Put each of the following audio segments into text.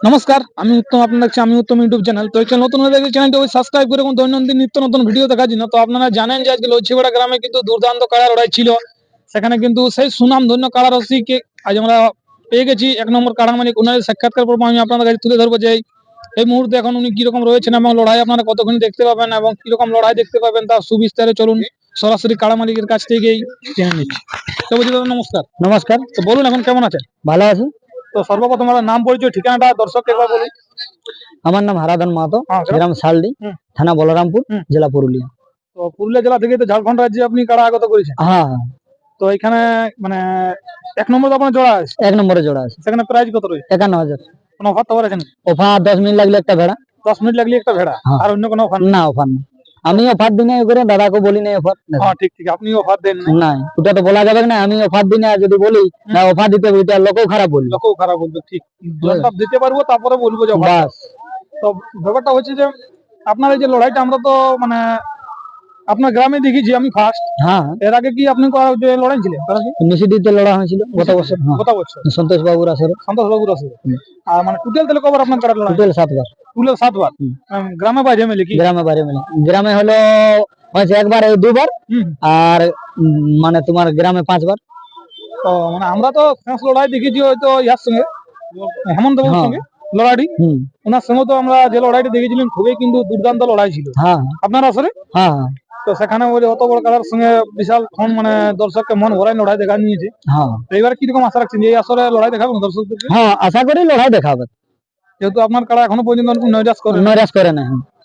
নমস্কার আমি উত্তম আপনার দেখছি আমি উত্তম ইউটিউব চ্যানেল। তো একটা নতুন হয়ে দেখছি চ্যানেলটি ওই সাবস্ক্রাইব করে এবং দৈনন্দিন নিত্য নতুন ভিডিও দেখার জন্য। তো আপনারা জানেন যে আজকে লচ্ছিপাড়া গ্রামে কিন্তু দুর্দান্ত কাড়া লড়াই ছিল। সেখানে কিন্তু সেই সুনাম ধন্য কাড়া রসিকে আজ আমরা পেয়ে গেছি। এক নম্বর কাড়া মালিক ওনার সাক্ষাৎকার পর্ব আমি আপনাদের কাছে তুলে ধরবো যে এই মুহূর্তে এখন উনি কীরকম রয়েছেন এবং লড়াই আপনারা কতক্ষণ দেখতে পাবেন এবং কীরকম লড়াই দেখতে পাবেন তার সুবিস্তারে চলুন সরাসরি কাড়া মালিকের কাছ থেকেই জেনে নিচ্ছি তো বলছি দাদা নমস্কার। নমস্কার। তো বলুন এখন কেমন আছেন? ভালো আছি। তো সর্বপ্রথম আমার নাম পরিচয় ঠিকানাটা দর্শককে একবার বলুন আমার নাম হারাধন মাহাতো হ্যাঁ, গ্রাম- শালডি থানা বলরামপুর জেলা পুরুলিয়া। তো পুরুলিয়া জেলা থেকে তো ঝাড়খণ্ড রাজ্যে আপনি কারা আগত করেছেন? হ্যাঁ। তো এখানে মানে এক নম্বর আপনার জোড়া আছে। এক নম্বরে জোড়া আছে। সেখানে প্রাইস কত রয়েছে? একান্ন হাজার। কোনো অফার তো করেছেন অফার দশ মিনিট লাগলে একটা ভেড়া। দশ মিনিট লাগলে একটা ভেড়া হ্যাঁ। আর অন্য কোনো অফার না অফার না আমি অফার দিনে করে দাদাকে বলি না অফার হ্যাঁ ঠিক ঠিক আপনি অফার দেন না ওটা তো বলা যাবে না আমি অফার দিনে আর যদি বলি না অফার দিতে ওইটা লোকও খারাপ বলবে। লোকও খারাপ বলবে ঠিক। সব দিতে পারব তারপরে বলব যে। বাস। তো ব্যাপারটা হচ্ছে যে আপনার এই যে লড়াইটা আমরা তো মানে আপনার গ্রামে দেখেছি আমি ফার্স্ট হ্যাঁ। এর আগে কি আপনি লড়াই ছিলেন লড়া হয়েছিল গত বছর হ্যাঁ। গত বছর। সন্তোষ বাবুর আসরে। সন্তোষ বাবুর আছে আর মানে টোটাল তাহলে কবার আপনার কাটা লড়াই? টোটাল সাতবার। টুলের সাতবার। গ্রামে বাইরে মিলে কি? গ্রামে বাইরে মিলে। গ্রামে হলো হয়েছে একবার দুবার আর মানে তোমার গ্রামে পাঁচবার। তো মানে আমরা তো শেষ লড়াই দেখেছি হয়তো ইয়ার সঙ্গে হেমন্ত বাবুর হ্যাঁ। সঙ্গে লড়াইটি ওনার সঙ্গে তো আমরা যে লড়াইটি দেখেছিলাম খুবই কিন্তু দুর্দান্ত লড়াই ছিল। হ্যাঁ। আপনার আসলে হ্যাঁ হ্যাঁ। তো সেখানে ওই অত বড় কালার সঙ্গে বিশাল খন মানে দর্শককে মন ভরাই লড়াই দেখা নিয়েছে। হ্যাঁ। তো এবার কীরকম আশা রাখছেন এই আসরে লড়াই দেখাবেন দর্শকদেরকে? হ্যাঁ আশা করি লড়াই দেখাবে। যেহেতু আপনার কারা এখনও পর্যন্ত নৈরাশ করে নৈরাশ করে না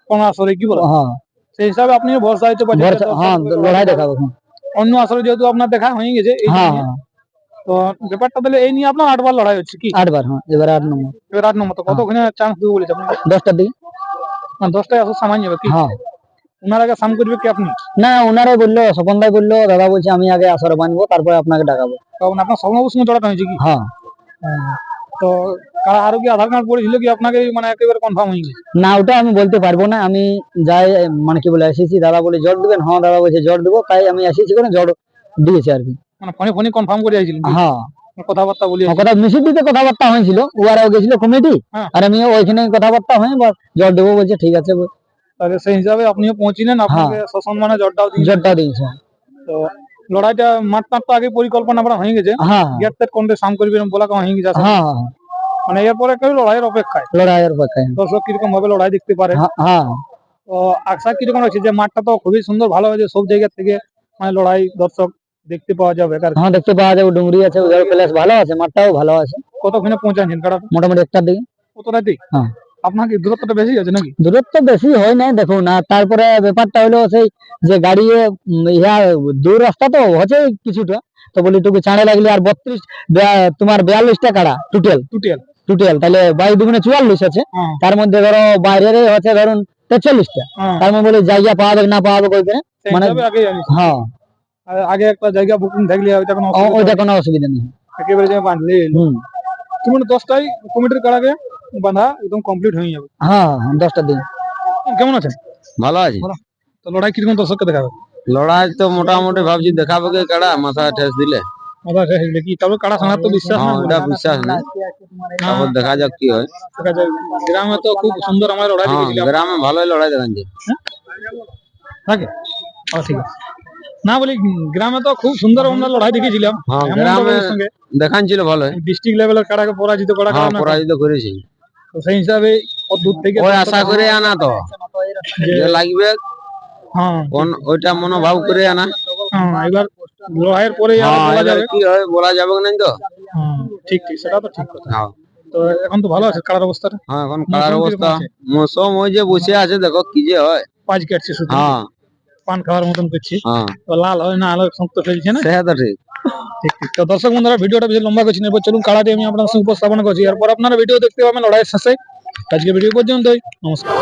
কোন আসরে কি বলে? হ্যাঁ। সেই হিসাবে আপনি ভরসা দিতে পারছেন হ্যাঁ লড়াই দেখাবে। হ্যাঁ অন্য আসরে যেহেতু আপনার দেখা হয়ে গেছে হ্যাঁ হ্যাঁ তো ব্যাপারটা তাহলে এই নিয়ে আপনার আটবার লড়াই হচ্ছে কি? আটবার হ্যাঁ এবার আট নম্বর। এবার আট নম্বর তো কতক্ষণে চান্স দেবো বলেছে আপনার দশটার দিকে। দশটায় আসর সামান যাবে কি? হ্যাঁ। ওনার আগে সাম করবে কি আপনি? না বলল স্বপন বলল দাদা বলছে আমি আগে আসরে বানবো তারপরে আপনাকে ডাকাবো। তখন আপনার স্বপ্নবাবুর সঙ্গে জড়াতে হয়েছে কি? হ্যাঁ। তো কারা আরও কি আধার কার্ড পড়েছিল কি আপনাকে মানে একেবারে কনফার্ম হয়ে গেছে না ওটা আমি বলতে পারব না আমি যাই মানে কি বলে এসেছি দাদা বলে জট দিবেন? হ্যাঁ দাদা বলছে জট দেবো তাই আমি এসেছি করে জট দিয়েছে আর কি। মানে ফোনে ফোনে কনফার্ম করে যাইছিলেন হ্যাঁ। কথাবার্তা বলি কথা কথাবার্তা হয়েছিল ওরাও গেছিল কমিটি হ্যাঁ। আর আমি ওইখানে কথাবার্তা হয়ে জট দেবো বলছে ঠিক আছে তাহলে সেই হিসাবে আপনিও পৌঁছিলেন আপনাকে সসম্মানে জটটাও দিন জটটা দিয়েছে তো লড়াইটা মাঠ মাঠ তো আগে পরিকল্পনা আপনার হয়ে গেছে। হ্যাঁ। গেট টেট কোনটা সাম করবেন বলা কেমন হয়ে গেছে আসলে। হ্যাঁ। হ্যাঁ মানে এরপরে কেউ লড়াইয়ের অপেক্ষায়। লড়াইয়ের পক্ষে দর্শক কীরকম ভাবে লড়াই দেখতে পারে। হ্যাঁ হ্যাঁ। তো আশা কীরকম আছে যে মাঠটা তো খুবই সুন্দর ভালো হয়েছে সব জায়গা থেকে মানে লড়াই দর্শক দেখতে পাওয়া যাবে। আর হ্যাঁ দেখতে পাওয়া যাবে ডুংরি আছে ওদের প্লেস ভালো আছে মাঠটাও ভালো আছে। কতক্ষণে পৌঁছাচ্ছেন? কারা? মোটামুটি একটার দিকে। কত রাতে হ্যাঁ। আপনার কি দূরত্বটা বেশি আছে নাকি? দূরত্ব বেশি হয় নাই দেখুন না তারপরে ব্যাপারটা হলো সেই যে গাড়ি ইহা দূর রাস্তা তো হচ্ছে কিছুটা তো বলি টুকু চাঁড়ে লাগলে আর বত্রিশ তোমার বিয়াল্লিশটা কাড়া টোটাল টুটেল টোটাল তাহলে বাইশ দুগুণে চুয়াল্লিশ আছে হ্যাঁ। তার মধ্যে ধরো বাইরের হচ্ছে ধরুন তেচল্লিশটা হ্যাঁ। তার মধ্যে বলি জায়গা পাওয়া যাবে না পাওয়া যাবে মানে- হ্যাঁ। আগে একটা জায়গা বুকিং থাকলে ওইটা কোনো অসুবিধা ওইটা কোনো অসুবিধা নেই। একেবারে যে বাঁধলে। হুম। তুমি দশটায় কমিটির কাড়াকে? বাঁধা একদম কমপ্লিট হয়ে যাবে। হ্যাঁ হ্যাঁ, দশটার দিন। কেমন আছেন? ভালো আছে। তো লড়াই কীরকম দর্শককে দেখাবে? লড়াই তো মোটামুটি ভাবছি দেখাবে কে কাড়া মাথা ঠেস দিলে। কি? তবে কাড়া শোনার তো বিশ্বাস হ্যাঁ না ওটা বিশ্বাস তারপর দেখা যাক কি হয়। গ্রামে তো খুব সুন্দর আমরা লড়াই হ্যাঁ দেখেছিলাম। গ্রামে ভালোই লড়াই দেখাচ্ছে থাকে? ঠিক আছে। না বলি গ্রামে তো খুব সুন্দর আমরা লড়াই দেখেছিলাম। গ্রামে সঙ্গে। দেখাচ্ছিল ভালোই। ডিস্ট্রিক্ট লেভেলের কাড়াকে পরাজিত করা পরাজিত করেছি। তো সেই হিসাবে দূর থেকে ওই আশা করে আনা তো। যে- লাগবে হ্যাঁ। কোন ওইটা মনোভাব করে আনা। হ্যাঁ, এবার লড়াইয়ের পরে হ্যাঁ বলা যাবে। কি হয় বলা যাবে না তো। ঠিক ঠিক সেটা তো ঠিক কথা। তো এখন তো ভালো আছে কাড়ার অবস্থাটা? হ্যাঁ এখন কীরকম অবস্থা? মৌসুম ওই যে বসে আছে দেখো কি যে হয়। পাঁচ কাটছে শুধু। হ্যাঁ। পান খাওয়ার মতন করছি। তো লাল হয় না আলো শক্ত ফেলছে না? সে ঠিক। ঠিক ঠিক তো দর্শক বন্ধুরা ভিডিওটা বেশি লম্বা করছি না, এবার চলুন কাড়াটি আমি আপনার সঙ্গে উপস্থাপন করছি। এরপর আপনারা ভিডিও দেখতে পাবেন লড়াইয়ের শেষে। আজকে ভিডিও পর্যন্তই, নমস্কার।